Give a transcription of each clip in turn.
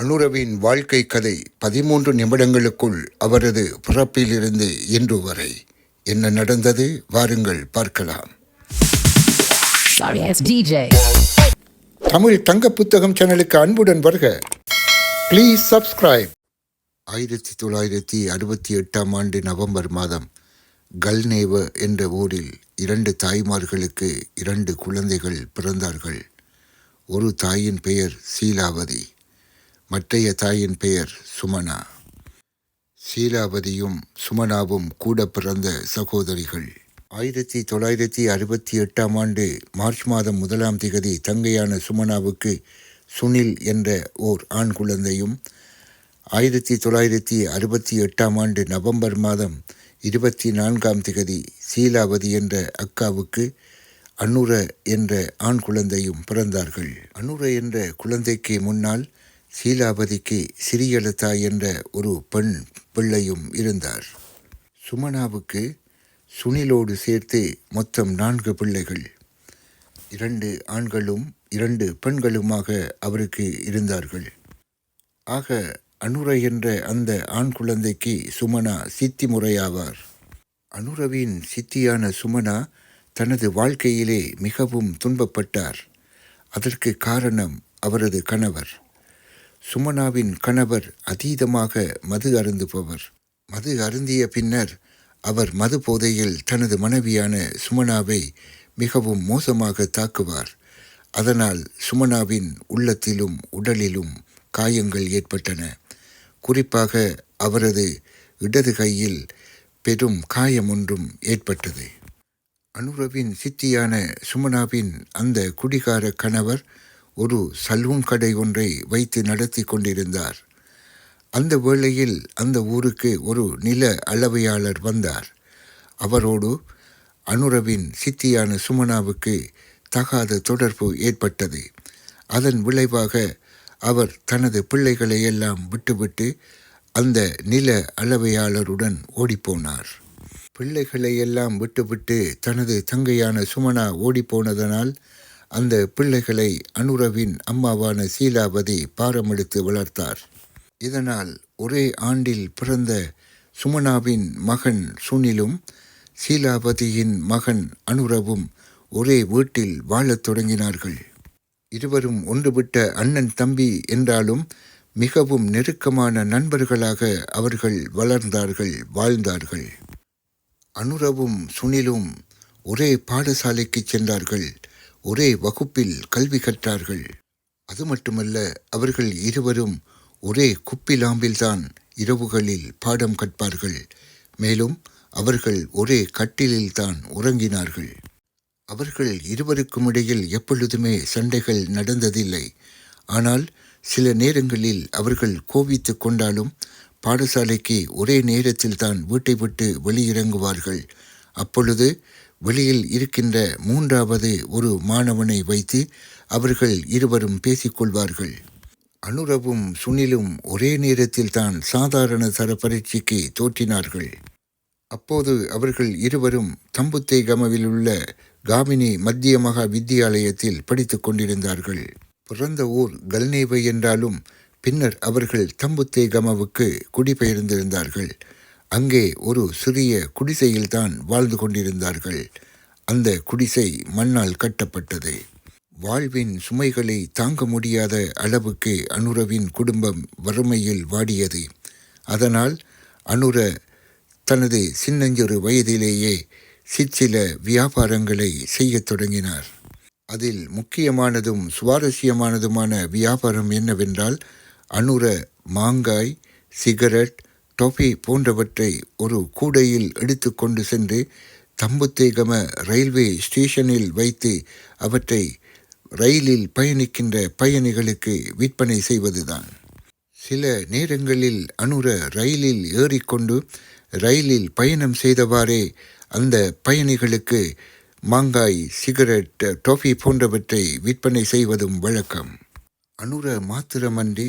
அனுரவின் வாழ்க்கை கதை பதிமூன்று நிமிடங்களுக்குள் அவரது பிறப்பிலிருந்து இன்று வரை. என்ன நடந்தது? வாருங்கள் பார்க்கலாம். தமிழ் தங்க புத்தகம் சேனலுக்கு அன்புடன் வருக. ப்ளீஸ் சப்ஸ்கிரைப் ஆயிரத்தி தொள்ளாயிரத்தி அறுபத்தி எட்டாம் ஆண்டு நவம்பர் மாதம் கல்நேவ என்ற ஊரில் இரண்டு தாய்மார்களுக்கு இரண்டு குழந்தைகள் பிறந்தார்கள். ஒரு தாயின் பெயர் சீலாவதி மற்றைய தாயின் பெயர் சுமனா. சீலாவதியும் சுமனாவும் கூட பிறந்த சகோதரிகள். ஆயிரத்தி தொள்ளாயிரத்தி அறுபத்தி எட்டாம் ஆண்டு மார்ச் மாதம் முதலாம் திகதி தங்கையான சுமனாவுக்கு சுனில் என்ற ஓர் ஆண் குழந்தையும் ஆயிரத்தி தொள்ளாயிரத்தி அறுபத்தி எட்டாம் ஆண்டு நவம்பர் மாதம் இருபத்தி நான்காம் திகதி சீலாவதி என்ற அக்காவுக்கு அனுர என்ற ஆண் குழந்தையும் பிறந்தார்கள். அனுர என்ற குழந்தைக்கு முன்னால் சீலாவதிக்கு சிறியலதா என்ற ஒரு பெண் பிள்ளையும் இருந்தார். சுமனாவுக்கு சுனிலோடு சேர்த்து மொத்தம் நான்கு பிள்ளைகள். இரண்டு ஆண்களும் இரண்டு பெண்களுமாக அவருக்கு இருந்தார்கள். ஆக அனுர என்ற அந்த ஆண் குழந்தைக்கு சுமனா சித்தி முறையாவார் அனுரவின் சித்தியான சுமனா தனது வாழ்க்கையிலே மிகவும் துன்பப்பட்டார். அதற்கு காரணம் அவரது கணவர். சுமனாவின் கணவர் அதீதமாக மது அருந்துபவர். மது அருந்திய பின்னர் அவர் மது போதையில் தனது மனைவியான சுமனாவை மிகவும் மோசமாக தாக்குவார். அதனால் சுமனாவின் உள்ளத்திலும் உடலிலும் காயங்கள் ஏற்பட்டன. குறிப்பாக அவரது இடது கையில் பெரும் காயம் ஒன்றும் ஏற்பட்டது. அனுரவின் சித்தியான சுமனாவின் அந்த குடிகார கணவர் ஒரு சல்வம் கடை ஒன்றை வைத்து நடத்தி கொண்டிருந்தார். அந்த வேளையில் அந்த ஊருக்கு ஒரு நில அளவையாளர் வந்தார். அவரோடு அனுரவின் சித்தியான சுமனாவுக்கு தகாத தொடர்பு ஏற்பட்டது. அதன் விளைவாக அவர் தனது பிள்ளைகளை எல்லாம் விட்டுவிட்டு அந்த நில அளவையாளருடன் ஓடிப்போனார். பிள்ளைகளை எல்லாம் விட்டுவிட்டு தனது தங்கையான சுமனா ஓடிப்போனதனால் அந்த பிள்ளைகளை அனுரவின் அம்மாவான சீலாவதி பாரமெடுத்து வளர்த்தார். இதனால் ஒரே ஆண்டில் பிறந்த சுமனாவின் மகன் சுனிலும் சீலாவதியின் மகன் அனுரவும் ஒரே வீட்டில் வாழத் தொடங்கினார்கள். இருவரும் ஒன்றுவிட்ட அண்ணன் தம்பி என்றாலும் மிகவும் நெருக்கமான நண்பர்களாக அவர்கள் வளர்ந்தார்கள் வாழ்ந்தார்கள். அனுரவும் சுனிலும் ஒரே பாடசாலைக்கு சென்றார்கள். ஒரே வகுப்பில் கல்வி கற்றார்கள். அது மட்டுமல்ல அவர்கள் இருவரும் ஒரே குப்பிலாம்பில்தான் இரவுகளில் பாடம் கற்பார்கள். மேலும் அவர்கள் ஒரே கட்டிலில்தான் உறங்கினார்கள். அவர்கள் இருவருக்கும் இடையில் எப்பொழுதுமே சண்டைகள் நடந்ததில்லை. ஆனால் சில நேரங்களில் அவர்கள் கோபித்து கொண்டாலும் பாடசாலைக்கு ஒரே நேரத்தில் தான் வீட்டை விட்டு வெளியிறங்குவார்கள். அப்பொழுது வெளியில் இருக்கின்ற மூன்றாவது ஒரு மாணவனை வைத்து அவர்கள் இருவரும் பேசிக்கொள்வார்கள். அனுரவும் சுனிலும் ஒரே நேரத்தில் தான் சாதாரண தர பரீட்சைக்கு தோற்றினார்கள். அப்போது அவர்கள் இருவரும் தம்புத்தேகமவில் உள்ள காமினி மத்திய மகா வித்தியாலயத்தில் படித்துக் கொண்டிருந்தார்கள். பிறந்த ஊர் கல்நேவை என்றாலும் பின்னர் அவர்கள் தம்புத்தேகமவுக்கு குடிபெயர்ந்திருந்தார்கள். அங்கே ஒரு சிறிய குடிசையில்தான் வாழ்ந்து கொண்டிருந்தார்கள். அந்த குடிசை மண்ணால் கட்டப்பட்டது. வாழ்வின் சுமைகளை தாங்க முடியாத அளவுக்கு அனுரவின் குடும்பம் வறுமையில் வாடியது. அதனால் அனுர தனது சின்னஞ்சிறு வயதிலேயே சிற்சில வியாபாரங்களை செய்யத் தொடங்கினார். அதில் முக்கியமானதும் சுவாரஸ்யமானதுமான வியாபாரம் என்னவென்றால் அனுர மாங்காய் சிகரெட் டொபி போன்றவற்றை ஒரு கூடையில் எடுத்து கொண்டு சென்று தம்புத்தேகம ரயில்வே ஸ்டேஷனில் வைத்து அவற்றை ரயிலில் பயணிக்கின்ற பயணிகளுக்கு விற்பனை செய்வதுதான். சில நேரங்களில் அனுர ரயிலில் ஏறிக்கொண்டு ரயிலில் பயணம் செய்தவாறே அந்த பயணிகளுக்கு மாங்காய் சிகரெட் டோஃபி போன்றவற்றை விற்பனை செய்வதும் வழக்கம். அனுர மாத்திரமன்றி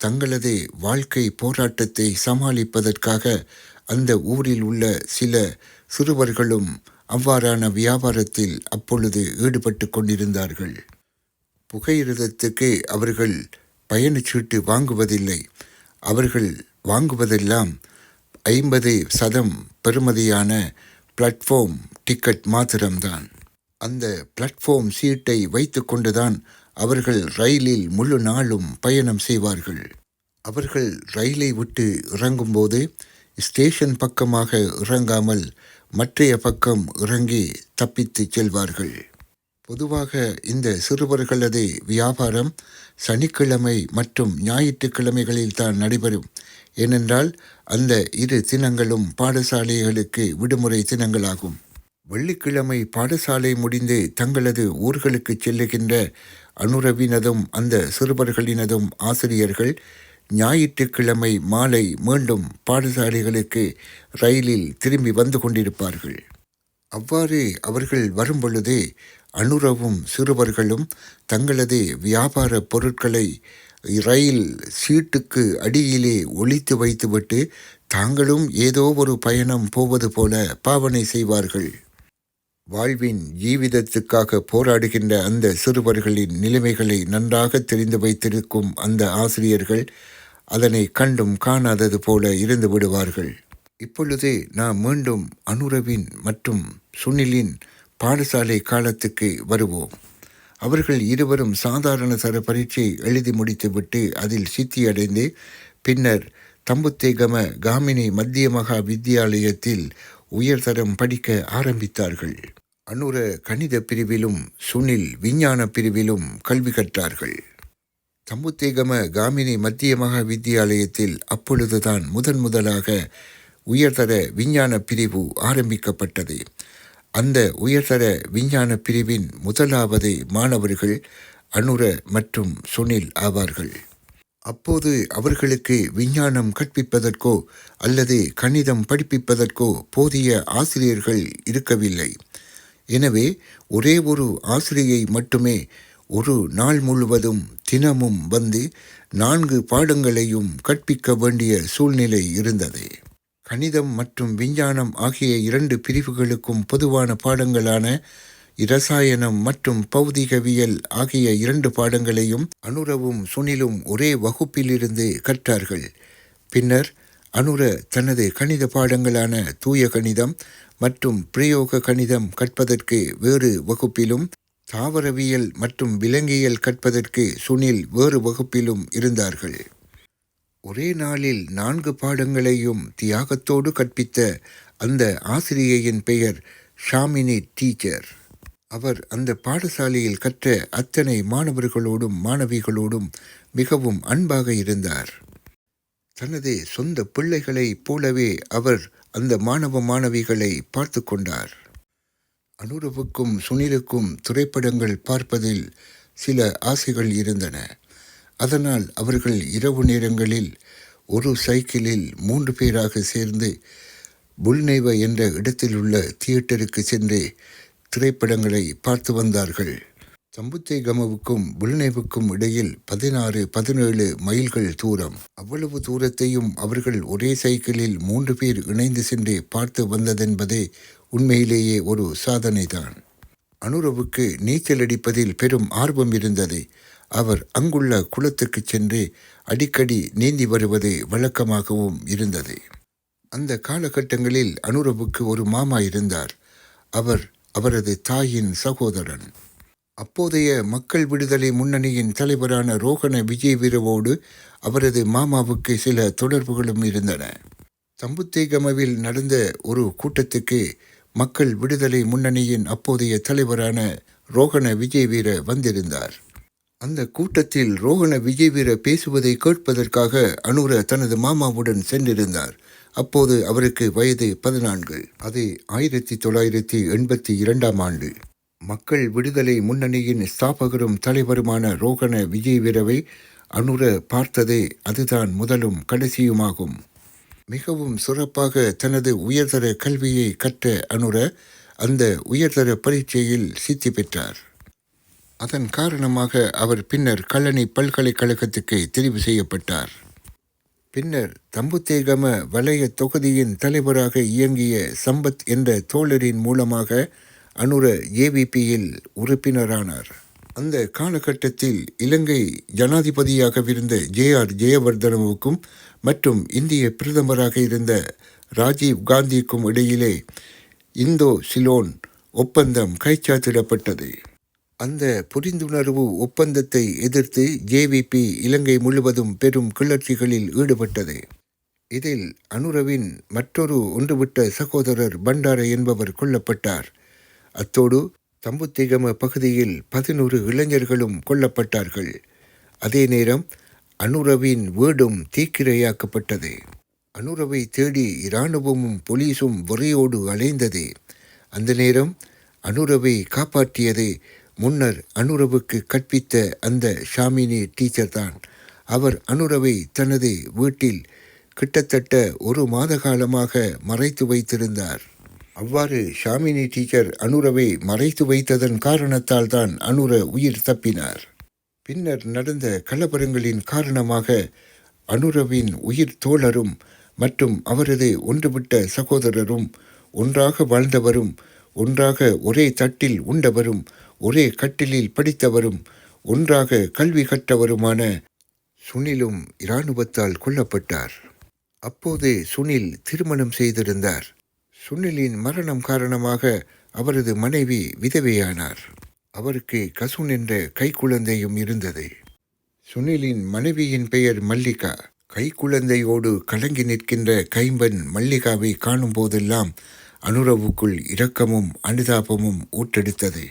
தங்களது வாழ்க்கை போராட்டத்தை சமாளிப்பதற்காக அந்த ஊரில் உள்ள சில சிறுவர்களும் அவ்வாறான வியாபாரத்தில் அப்பொழுது ஈடுபட்டு கொண்டிருந்தார்கள். புகையிரதத்துக்கு அவர்கள் பயணச்சீட்டு வாங்குவதில்லை. அவர்கள் வாங்குவதெல்லாம் ஐம்பது சதம் பெறுமதியான பிளாட்ஃபார்ம் டிக்கெட் மாத்திரம்தான். அந்த பிளாட்ஃபார்ம் சீட்டை வைத்துக்கொண்டுதான் அவர்கள் ரயிலில் முழு நாளும் பயணம் செய்வார்கள். அவர்கள் ரயிலை விட்டு இறங்கும்போது ஸ்டேஷன் பக்கமாக இறங்காமல் மற்றைய பக்கம் இறங்கி தப்பித்துச் செல்வார்கள். பொதுவாக இந்த சிறுவர்களது வியாபாரம் சனிக்கிழமை மற்றும் ஞாயிற்றுக்கிழமைகளில் தான் நடைபெறும். ஏனென்றால் அந்த இரு தினங்களும் பாடசாலைகளுக்கு விடுமுறை தினங்களாகும். வெள்ளிக்கிழமை பாடசாலை முடிந்து தங்களது ஊர்களுக்கு செல்லுகின்ற அனுரவினதும் அந்த சிறுவர்களினதும் ஆசிரியர்கள் ஞாயிற்றுக்கிழமை மாலை மீண்டும் பாடசாலைகளுக்கு ரயிலில் திரும்பி வந்து கொண்டிருப்பார்கள். அவ்வாறு அவர்கள் வரும்பொழுது அனுரவும் சிறுவர்களும் தங்களது வியாபார பொருட்களை ரயில் சீட்டுக்கு அடியிலே ஒழித்து வைத்துவிட்டு தாங்களும் ஏதோ ஒரு பயணம் போவது போல பாவனை செய்வார்கள். வாழ்வின் ஜீவிதத்துக்காக போராடுகின்ற அந்த சிறுவர்களின் நிலைமைகளை நன்றாக தெரிந்து வைத்திருக்கும் அந்த ஆசிரியர்கள் அதனை கண்டும் காணாதது போல இருந்து விடுவார்கள். இப்பொழுது நாம் மீண்டும் அனுரவின் மற்றும் சுனிலின் பாடசாலை காலத்துக்கு வருவோம். அவர்கள் இருவரும் சாதாரண தர பரீட்சை எழுதி முடித்துவிட்டு அதில் சித்தியடைந்து பின்னர் தம்புத்தேகம காமினி மத்திய மகா வித்தியாலயத்தில் உயர்தரம் படிக்க ஆரம்பித்தார்கள். அனுர கணித பிரிவிலும் சுனில் விஞ்ஞான பிரிவிலும் கல்வி கற்றார்கள். தம்புத்தேகம காமினி மத்திய மகா வித்தியாலயத்தில் அப்பொழுதுதான் முதன் முதலாக உயர்தர விஞ்ஞான பிரிவு ஆரம்பிக்கப்பட்டது. அந்த உயர்தர விஞ்ஞான பிரிவின் முதலாவது மாணவர்கள் அனுர மற்றும் சுனில் ஆவார்கள். அப்போது அவர்களுக்கு விஞ்ஞானம் கற்பிப்பதற்கோ அல்லது கணிதம் படிப்பிப்பதற்கோ போதிய ஆசிரியர்கள் இருக்கவில்லை. எனவே ஒரே ஒரு ஆசிரியை மட்டுமே ஒரு நாள் முழுவதும் தினமும் வந்து நான்கு பாடங்களையும் கற்பிக்க வேண்டிய சூழ்நிலை இருந்தது. கணிதம் மற்றும் விஞ்ஞானம் ஆகிய இரண்டு பிரிவுகளுக்கும் பொதுவான பாடங்களான இரசாயனம் மற்றும் பௌதிகவியல் ஆகிய இரண்டு பாடங்களையும் அனுரவும் சுனிலும் ஒரே வகுப்பிலிருந்து கற்றார்கள். பின்னர் அனுர தனது கணித பாடங்களான தூய கணிதம் மற்றும் பிரயோக கணிதம் கற்பதற்கு வேறு வகுப்பிலும் தாவரவியல் மற்றும் விலங்கியல் கற்பதற்கு சுனில் வேறு வகுப்பிலும் இருந்தார்கள். ஒரே நாளில் நான்கு பாடங்களையும் தியாகத்தோடு கற்பித்த அந்த ஆசிரியையின் பெயர் ஷாமினி டீச்சர். அவர் அந்த பாடசாலையில் கற்ற அத்தனை மாணவர்களோடும் மாணவிகளோடும் மிகவும் அன்பாக இருந்தார். தனது சொந்த பிள்ளைகளைப் போலவே அவர் அந்த மாணவ மாணவிகளை பார்த்து கொண்டார். அனுரவுக்கும் சுனிலுக்கும் திரைப்படங்கள் பார்ப்பதில் சில ஆசைகள் இருந்தன. அதனால் அவர்கள் இரவு நேரங்களில் ஒரு சைக்கிளில் மூன்று பேராக சேர்ந்து புல்நேவ என்ற இடத்தில் உள்ள தியேட்டருக்கு சென்று திரைப்படங்களை பார்த்து வந்தார்கள். சம்புத்தேகமவுக்கும் புல்நேவுக்கும் இடையில் பதினாறு பதினேழு மைல்கள் தூரம். அவ்வளவு தூரத்தையும் அவர்கள் ஒரே சைக்கிளில் மூன்று பேர் இணைந்து சென்று பார்த்து வந்ததென்பதே உண்மையிலேயே ஒரு சாதனைதான். அனுரவுக்கு நீச்சல் அடிப்பதில் பெரும் ஆர்வம் இருந்தது. அவர் அங்குள்ள குளத்துக்கு சென்று அடிக்கடி நீந்தி வருவது வழக்கமாகவும் இருந்தது. அந்த காலகட்டங்களில் அனுரவுக்கு ஒரு மாமா இருந்தார். அவர் அவரது தாயின் சகோதரன். அப்போதைய மக்கள் விடுதலை முன்னணியின் தலைவரான ரோகண விஜயவீரவோடு அவரது மாமாவுக்கு சில தொடர்புகளும் இருந்தன. சம்புத்தேகமவில் நடந்த ஒரு கூட்டத்துக்கு மக்கள் விடுதலை முன்னணியின் அப்போதைய தலைவரான ரோகண விஜயவீர வந்திருந்தார். அந்த கூட்டத்தில் ரோகண விஜயவீர பேசுவதை கேட்பதற்காக அனுர தனது மாமாவுடன் சென்றிருந்தார். அப்போது அவருக்கு வயது பதினான்கு. அது ஆயிரத்தி தொள்ளாயிரத்தி எண்பத்தி இரண்டாம் ஆண்டு. மக்கள் விடுதலை முன்னணியின் ஸ்தாபகரும் தலைவருமான ரோகண விஜயவீரவை அனுர பார்த்ததே அதுதான் முதலும் கடைசியுமாகும். மிகவும் சிறப்பாக தனது உயர்தர கல்வியை கற்ற அனுர அந்த உயர்தர பரீட்சையில் சித்தி பெற்றார். அதன் காரணமாக அவர் பின்னர் கல்லணை பல்கலைக்கழகத்துக்கு தெரிவு செய்யப்பட்டார். பின்னர் தம்புத்தேகம வலய தொகுதியின் தலைவராக இயங்கிய சம்பத் என்ற தோழரின் மூலமாக அனுர ஏவிபியில் உறுப்பினரானார். அந்த காலகட்டத்தில் இலங்கை ஜனாதிபதியாகவிருந்த ஜே ஆர் ஜெயவர்தனவுக்கும் மற்றும் இந்திய பிரதமராக இருந்த ராஜீவ் காந்திக்கும் இடையிலே இந்தோ சிலோன் ஒப்பந்தம் கைச்சாத்திடப்பட்டது. அந்த புரிந்துணர்வு ஒப்பந்தத்தை எதிர்த்து ஜேவிபி இலங்கை முழுவதும் பெரும் கிளர்ச்சிகளில் ஈடுபட்டது. இதில் அனுரவின் மற்றொரு ஒன்றுவிட்ட சகோதரர் பண்டார என்பவர் கொல்லப்பட்டார். அத்தோடு தம்புத்திகம பகுதியில் பதினோரு இளைஞர்களும் கொல்லப்பட்டார்கள். அதே நேரம் அனுரவின் வீடும் தீக்கிரையாக்கப்பட்டது. அனுரவை தேடி இராணுவமும் போலீசும் வரையோடு அலைந்தது. அந்த நேரம் அனுரவை காப்பாற்றியது முன்னர் அனுரவுக்கு கற்பித்த அந்த ஷாமினி டீச்சர் தான். அவர் அனுரவை தனது வீட்டில் கிட்டத்தட்ட ஒரு மாத காலமாக மறைத்து வைத்திருந்தார். அவ்வாறு ஷாமினி டீச்சர் அனுரவை மறைத்து வைத்ததன் காரணத்தால் தான் அனுர உயிர் தப்பினார். பின்னர் நடந்த கலவரங்களின் காரணமாக அனுரவின் உயிர் தோழரும் மற்றும் அவரது ஒன்றுவிட்ட சகோதரரும் ஒன்றாக வாழ்ந்தவரும் ஒன்றாக ஒரே தட்டில் உண்டவரும் ஒரே கட்டிலில் படித்தவரும் ஒன்றாக கல்வி கற்றவருமான சுனிலும் இராணுவத்தால் கொல்லப்பட்டார். அப்போது சுனில் திருமணம் செய்திருந்தார். சுனிலின் மரணம் காரணமாக அவரது மனைவி விதவையானார். அவருக்கு கசுன் என்ற கைக்குழந்தையும் இருந்தது. சுனிலின் மனைவியின் பெயர் மல்லிகா. கைக்குழந்தையோடு கலங்கி நிற்கின்ற கைம்பன் மல்லிகாவை காணும் போதெல்லாம் அனுரவுக்குள் இரக்கமும் அனுதாபமும் ஊட்டெடுத்தது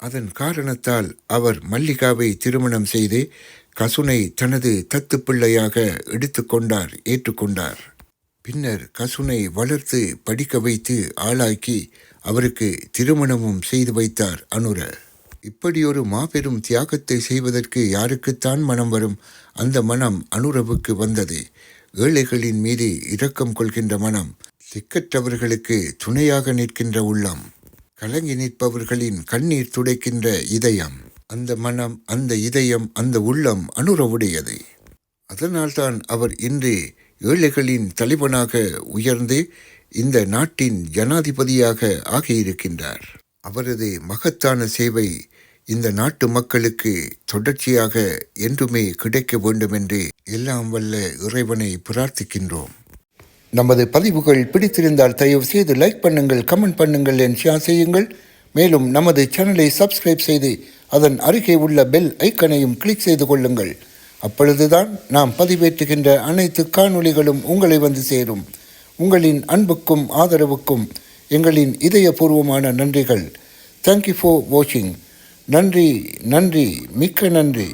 அதன் காரணத்தால் அவர் மல்லிகாவை திருமணம் செய்து கசுனை தனது தத்து பிள்ளையாக எடுத்துக்கொண்டார் ஏற்றுக்கொண்டார். பின்னர் கசுனை வளர்த்து படிக்க வைத்து ஆளாக்கி அவருக்கு திருமணமும் செய்து வைத்தார் அனுர. இப்படி ஒரு மாபெரும் தியாகத்தை செய்வதற்கு யாருக்குத்தான் மனம் வரும்? அந்த மனம் அனுரவுக்கு வந்தது. ஏழைகளின் மீது இரக்கம் கொள்கின்ற மனம் திக்கற்றவர்களுக்கு துணையாக நிற்கின்ற உள்ளம். கலங்கி நிற்பவர்களின் கண்ணீர் துடைக்கின்ற இதயம் அந்த மனம் அந்த இதயம் அந்த உள்ளம் அனுரவுடையது. அதனால்தான் அவர் இன்று ஏழைகளின் தலைவனாக உயர்ந்து இந்த நாட்டின் ஜனாதிபதியாக ஆகியிருக்கின்றார். அவரது மகத்தான சேவை இந்த நாட்டு மக்களுக்கு தொடர்ச்சியாக என்றுமே கிடைக்க வேண்டும் என்று எல்லாம் வல்ல இறைவனை பிரார்த்திக்கின்றோம். நமது பதிவுகள் பிடித்திருந்தால் தயவு செய்து லைக் பண்ணுங்கள் கமெண்ட் பண்ணுங்கள் என் ஷேர் செய்யுங்கள். மேலும் நமது சேனலை சப்ஸ்கிரைப் செய்து அதன் அருகே உள்ள பெல் ஐக்கனையும் கிளிக் செய்து கொள்ளுங்கள். அப்பொழுதுதான் நாம் பதிவேற்றுகின்ற அனைத்து காணொளிகளும் உங்களை வந்து சேரும். உங்களின் அன்புக்கும் ஆதரவுக்கும் எங்களின் இதயபூர்வமான நன்றிகள். தேங்க்யூ ஃபார் வாட்சிங் நன்றி நன்றி மிக்க நன்றி.